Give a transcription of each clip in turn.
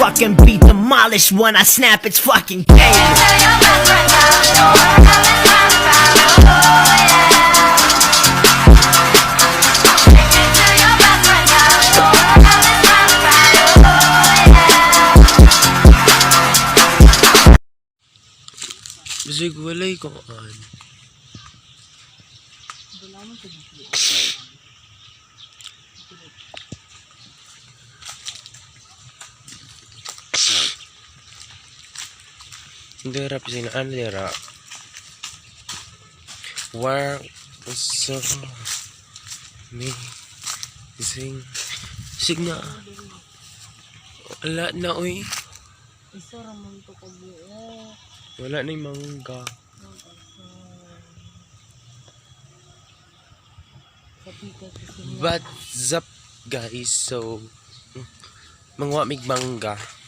fucking beat demolished when I snap, it's fucking game. Bisig walay ko an. Dira pisin an dira. Where so me sing signa wala na oy Isa ramon to ko buo. wala na yung mangga. What's up guys? So mga mig mangga.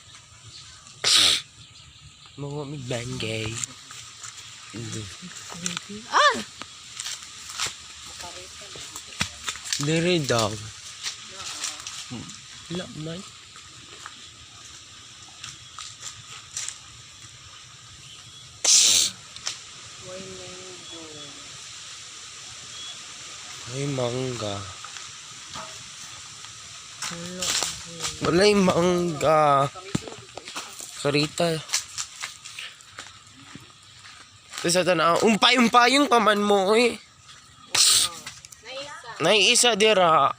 Mga mig bangay. Ah! Dire daw. Wala man. Ay, mangga. Wala. Yung mangga. Karita. Tapos ito na, umpay-umpayong paman mo eh. Naiisa dira.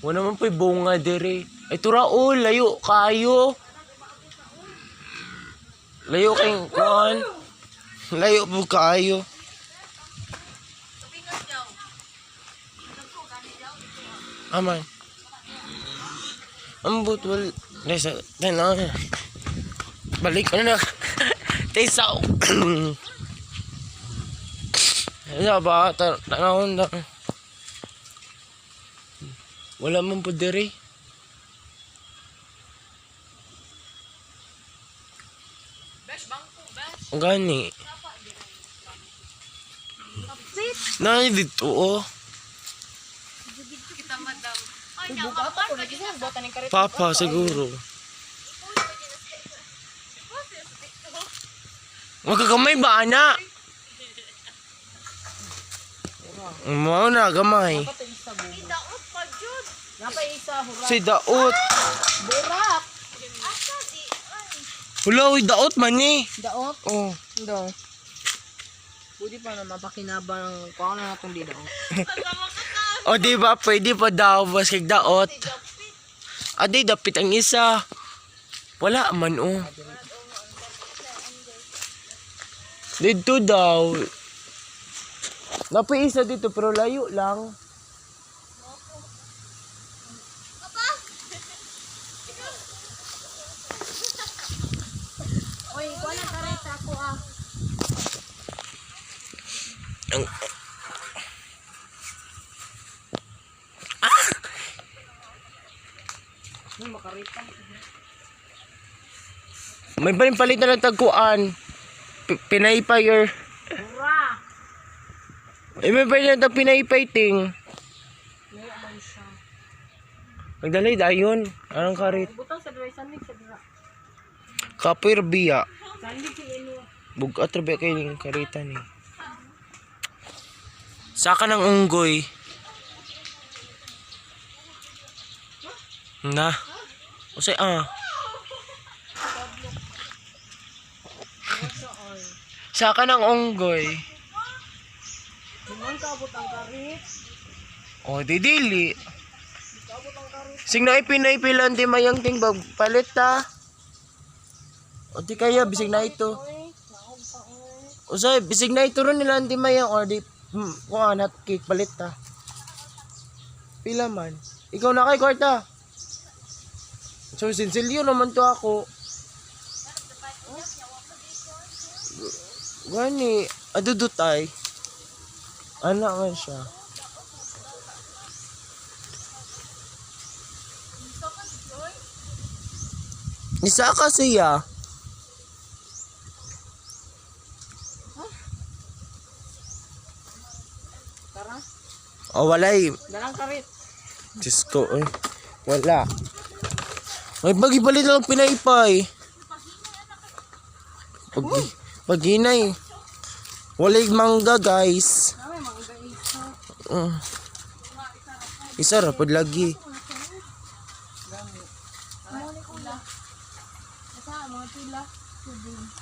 Wala naman po'y bunga dire. Ay tura oh, layo kayo. Layo kayong kuhan. Layo po kayo. Aman. Ang butwal. Nasa, tana. Balik ko na. Tesa. Ano ba? Tanahon na. Wala man po diri. Ang gani. Na dito oh. Ng karit. Papa siguro. Magkagamay ba ana? Mao na gamay. Isa hura. Si daot. Burak. Hello, daot man ni. Daot. Oh. Daw. Pwede pa na mapakinabang kuha na natong di daot. O di ba pwede pa daw bas kay daot. Adi dapit ang isa. Wala man oh. Dito daw. Napay isa dito pero layo lang. Oy, kuha na karit ako ah. Ang May makarita. may balin palitan ng tagkuan. P- pinaypay or Hura. eh may balin ng pinaypay ting. Layo man siya. Magdalay dayon. Anong karit? Butang sa dry sandig sa dira. Kapoy biya. Sandig si ino. Bugat rabi kay ning karita ni. Saka ng unggoy. Na. Usay ah. Saka ng unggoy. Limang kabot ang karit. O, di dili. Sing na ipinaipilan di mayang ting palit ta. O di kaya bisig na ito. Oy. Usay bisig na ito ron nila di mayang or di Hmm, kuha na cake palit ta. Pila man. Ikaw na kay kwarta. So sinsilyo naman to ako. Gani, adudutay. Anak man siya. Isa ka siya. O walay. Dalang karit. Diyos ko eh. Wala. May bagi palit lang pinaypay. Pag, paginay. Walay mangga guys. Ay. Uh. Isa ra pod lagi.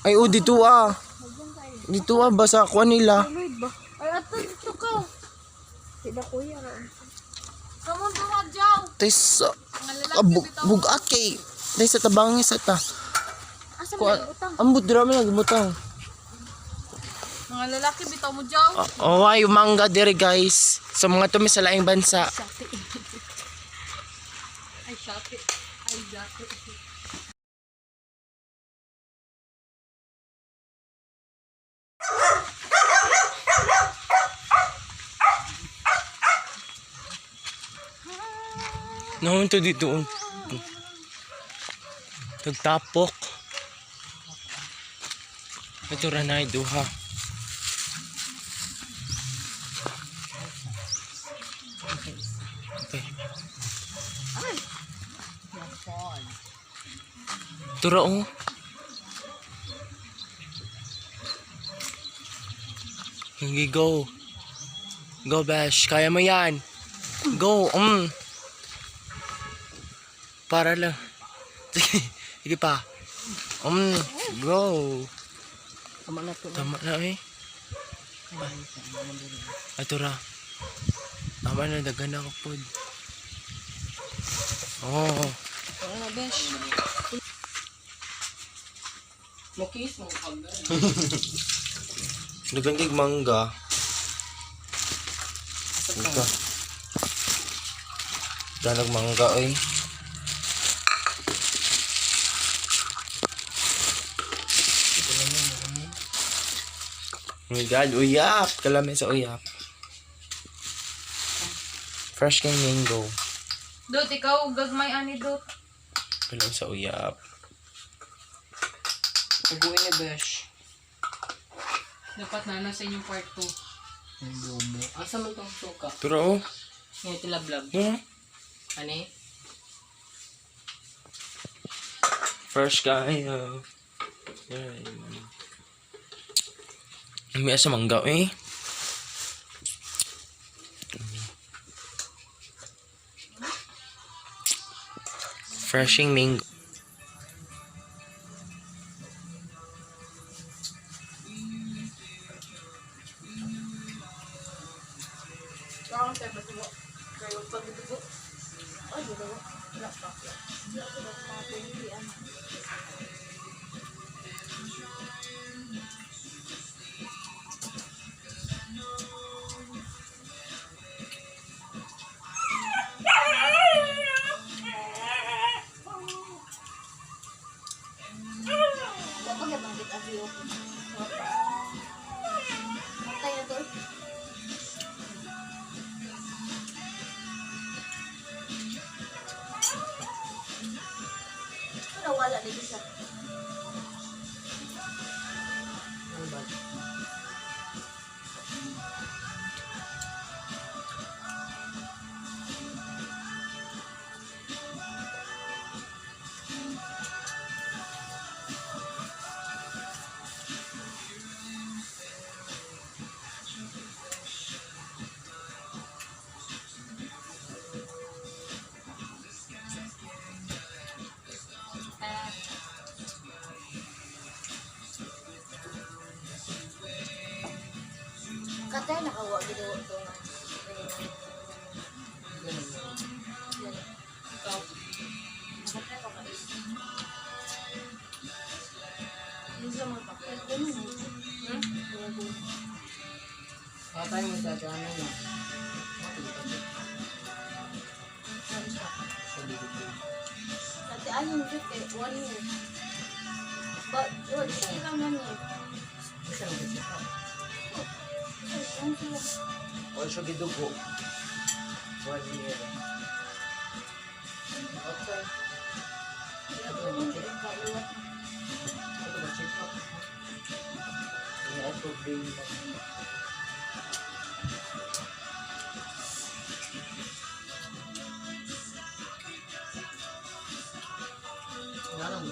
Ay oh dito ah. Dito ah basa ko nila. Lloyd ba? Ay, ato dito ka. Sila kuya. Kamon to magjaw. Tes Mga lalaki ah, bug, bugat kay. Dahil sa tabangin sa ta. Asa Kuha. Ambot dira man nagmutang. Mga lalaki bitaw mo jaw. Oh, ay mangga dire guys. Sa mga tumi sa laing bansa. Shati. Ay, shati. Ay, shati. Naman to dito. Tagtapok. Ito ranay duha. Okay. Tura oh. Hindi go. Go Besh, kaya mo yan. Go, um. Para lang. Sige, sige pa. Um, go. Tama na to. Tama na eh. Ato ra. Tama na, dagan ako pod. Oh, Ano na, besh? Mukis mo kagad. dagan kig mangga. Ito. Dalag mangga eh. My God, uyap! Kalami sa uyap. Fresh kang mango. Dot, ikaw, gagmay ani dot. Kalami sa uyap. Pag-uwi ni besh. Dapat na nasa inyong part 2. Ang bobo. Asa mo tong suka? Pero oh, Ngayon tilablab. hmm? Ani? Fresh kayo. Yan. May asa mangga eh. Freshing mango. Tadi. Mo sa ano na. Dati ayun dito eh. One year. But, yun, isa lang man eh. Isang. Ano sila? Wala siya gidugo. One year. Okay. Sila lubo. Wala, mo.